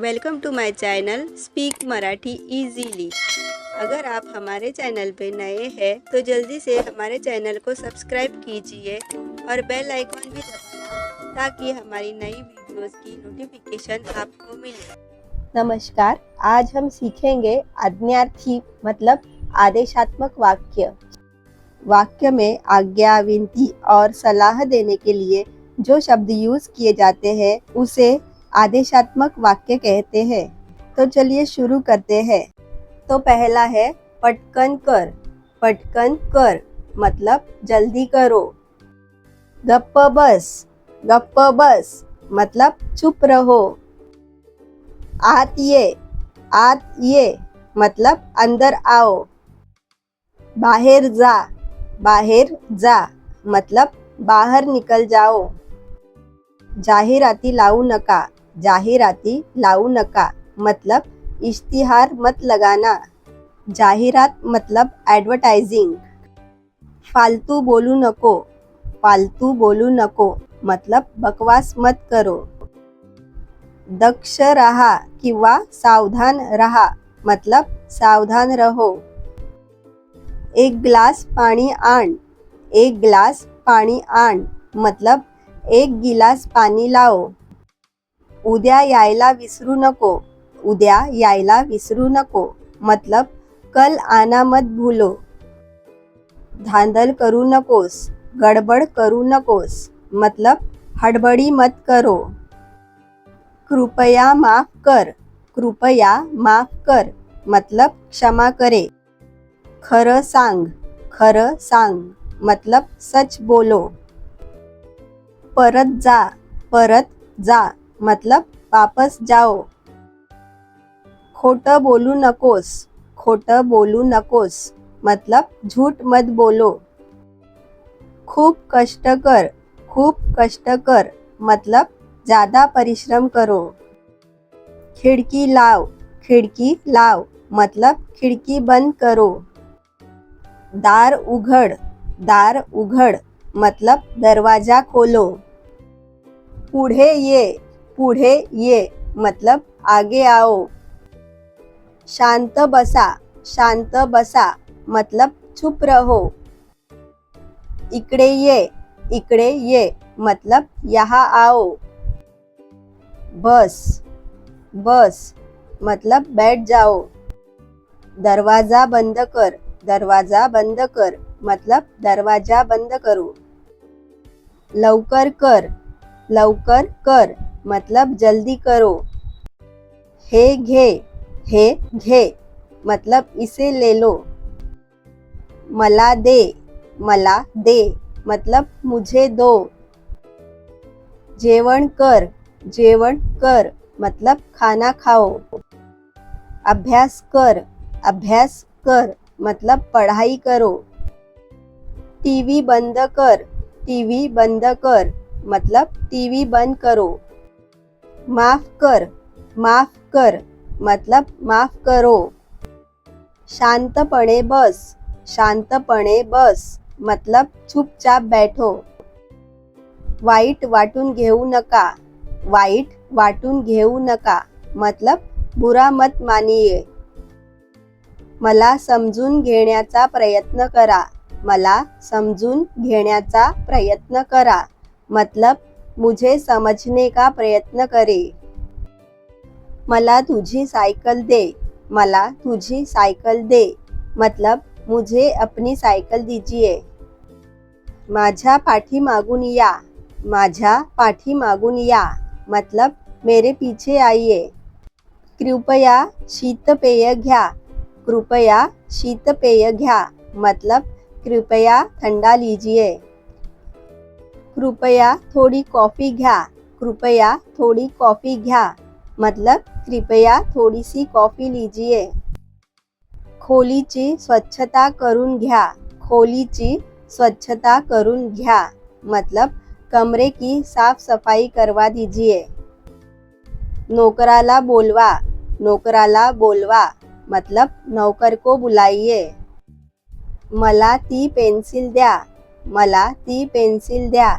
Welcome to my channel speak Marathi easily. अगर आप हमारे चैनल पे नए हैं तो जल्दी से हमारे चैनल को सब्सक्राइब कीजिए और बेल आइकॉन भी दबाना ताकि हमारी नई वीडियोस की नोटिफिकेशन आपको मिले। नमस्कार, आज हम सीखेंगे आज्ञार्थी मतलब आदेशात्मक वाक्य। वाक्य में आज्ञा, विनती और सलाह देने के लिए जो शब्द यूज़ किए जाते हैं, उसे आदेशात्मक वाक्य कहते हैं। तो चलिए शुरू करते हैं। तो पहला है पटकन कर पटकन कर मतलब जल्दी करो। गप्प बस गप्प बस मतलब चुप रहो। आत ये आत ये मतलब अंदर आओ। बाहर जा बाहर जा मतलब बाहर निकल जाओ। जाहिराती लावू नका। जाहिराती लावू नका. मतलब इश्तिहार मत लगाना. जाहिरात मतलब ॲडव्हर्टायझिंग फालतू बोलू नको. फालतू बोलू नको. मतलब बकवास मत करो. दक्ष रहा किंवा सावधान रहा. मतलब सावधान रहो. एक ग्लास पाणी आण. एक ग्लास पाणी आण. मतलब एक गिलास पाणी लावो. उद्या यायला विसरू नको. उद्या यायला विसरू नको. मतलब कल आना मत भूलो. धांदल करू नकोस. गडबड करू नकोस. मतलब हडबडी मत करो. कृपया माफ कर. कृपया माफ कर. मतलब क्षमा करे. खरं सांग. खरं सांग. मतलब सच बोलो. परत जा. परत जा. मतलब वापस जाओ। खोटं बोलू नकोस खोटं बोलू नकोस मतलब झूठ मत बोलो। खूप कष्ट कर खूप कष्ट कर मतलब ज्यादा परिश्रम करो। खिड़की लाव खिड़की लाव मतलब खिड़की बंद करो। दार उघड दार उघड मतलब दरवाजा खोलो। पुढे ये। पुढे ये मतलब आगे आओ. शांत बसा शांत बसा मतलब चुप रहो. इकडे ये इकडे ये मतलब यहाँ आओ. बस बस मतलब बैठ जाओ. दरवाजा बंद कर दरवाजा बंद कर मतलब दरवाजा बंद करो. लवकर कर लवकर कर. मतलब जल्दी करो। हे घे हे घे मतलब इसे ले लो। मला दे मला दे मतलब मुझे दो। जेवण कर जेवण कर मतलब खाना खाओ। अभ्यास कर अभ्यास कर मतलब पढ़ाई करो। टीवी बंद कर टीवी बंद कर मतलब टीवी बंद करो। माफ कर माफ कर मतलब माफ करो. शांतपणे बस शांतपणे बस मतलब चुपचाप बैठो. वाईट वाटून घेऊ नका वाईट वाटून घेऊ नका मतलब बुरा मत मानिये. मला समजून घेण्याचा प्रयत्न करा मला समजून घेण्याचा प्रयत्न करा मतलब मुझे समझने का प्रयत्न करे। मला तुझी सायकल दे। मला तुझी सायकल दे। मतलब मुझे अपनी सायकल दीजिए। माझ्या पाठीमागून या। माझ्या पाठीमागून या। मतलब मेरे पीछे आइए। कृपया शीतपेय घ्या। कृपया शीतपेय घ्या। मतलब कृपया ठंडा लीजिए। कृपया थोड़ी कॉफी घ्या. कृपया थोड़ी कॉफी घ्या. मतलब कृपया थोडीशी कॉफी लीजिए. खोलीची स्वच्छता करून घ्या. खोलीची स्वच्छता करून घ्या. मतलब कमरे की साफ सफाई करवा दीजिए. नौकराला बोलवा. नौकराला बोलवा. मतलब नौकर को बुलाइए. मला ती पेन्सिल द्या. मला ती पेन्सिल द्या.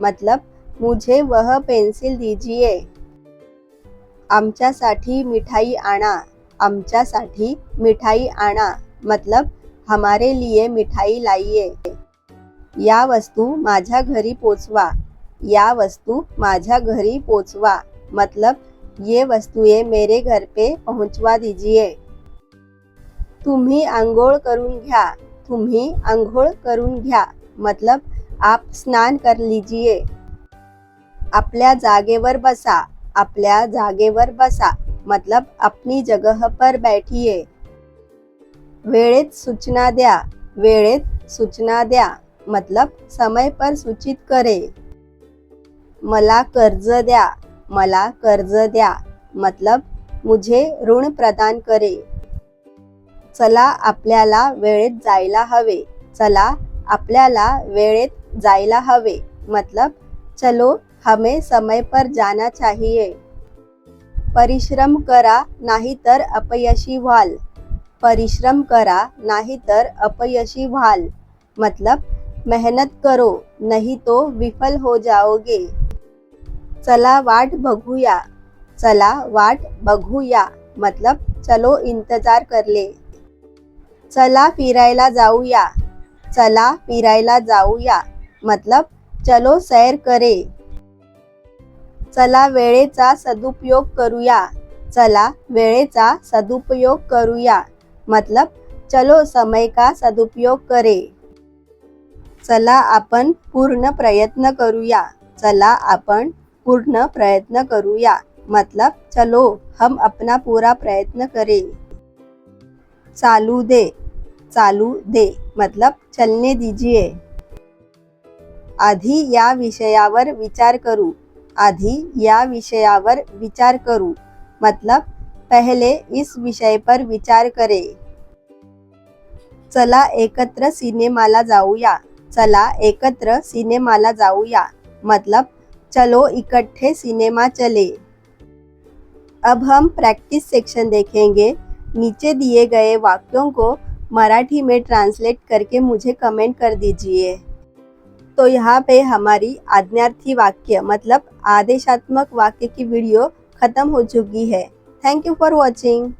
मतलब मुझे वह पेन्सिल दीजिए. आमच्यासाठी मिठाई आणा. आमच्यासाठी मिठाई आणा. मतलब हमारे लिए मिठाई लाइए. या वस्तू माझ्या घरी पोचवा. या वस्तू माझ्या घरी पोचवा. मतलब ये वस्तुए मेरे घर पे पहुंचवा दीजिए. तुम्ही आंघोळ करून घ्या. तुम्ही आंघोळ करून घ्या. मतलब आप स्नान कर लीजिए। आपल्या जागेवर बसा आपल्या जागेवर बसा मतलब अपनी जगह पर बैठिए। वेळेत सूचना द्या वेळेत सूचना द्या मतलब समय पर सूचित करे। मला कर्ज द्या मला कर्ज द्या मतलब मुझे ऋण प्रदान करे। चला आपल्याला वेळेत जायला हवे चला आपल्याला वेळेत जायला हवे. मतलब चलो हमें समय पर जाना चाहिए. परिश्रम करा नाहीतर अपयशी व्हाल. परिश्रम करा नाहीतर अपयशी व्हाल. मतलब मेहनत करो नहीं तो विफल हो जाओगे. चला वाट बघूया. चला वाट बघूया. मतलब चलो इंतजार करले चला फिरायला जाऊया. चला फिरायला जाऊया. मतलब चलो सैर करे. चला वेळेचा सदुपयोग करूया. चला वेळेचा सदुपयोग करूया. मतलब चलो समय का सदुपयोग करे. चला आपण पूर्ण प्रयत्न करूया. चला आपण पूर्ण प्रयत्न करूया. मतलब चलो हम अपना पूरा प्रयत्न करे. चालू दे. चालू दे मतलब चलने दीजिए. आधी या विषयावर विचार करू. आधी या विषयावर विचार करू. मतलब पहले इस विषय पर विचार करे. चला एकत्र सिनेमाला जाऊया. चला एकत्र सिनेमाला जाऊया. मतलब चलो इकट्ठे सिनेमा चले. अब हम प्रैक्टिस सेक्शन देखेंगे. नीचे दिए गए वाक्यों को मराठी में ट्रांसलेट करके मुझे कमेंट कर दीजिए। तो यहाँ पे हमारी आज्ञार्थी वाक्य मतलब आदेशात्मक वाक्य की वीडियो खत्म हो चुकी है। Thank you for watching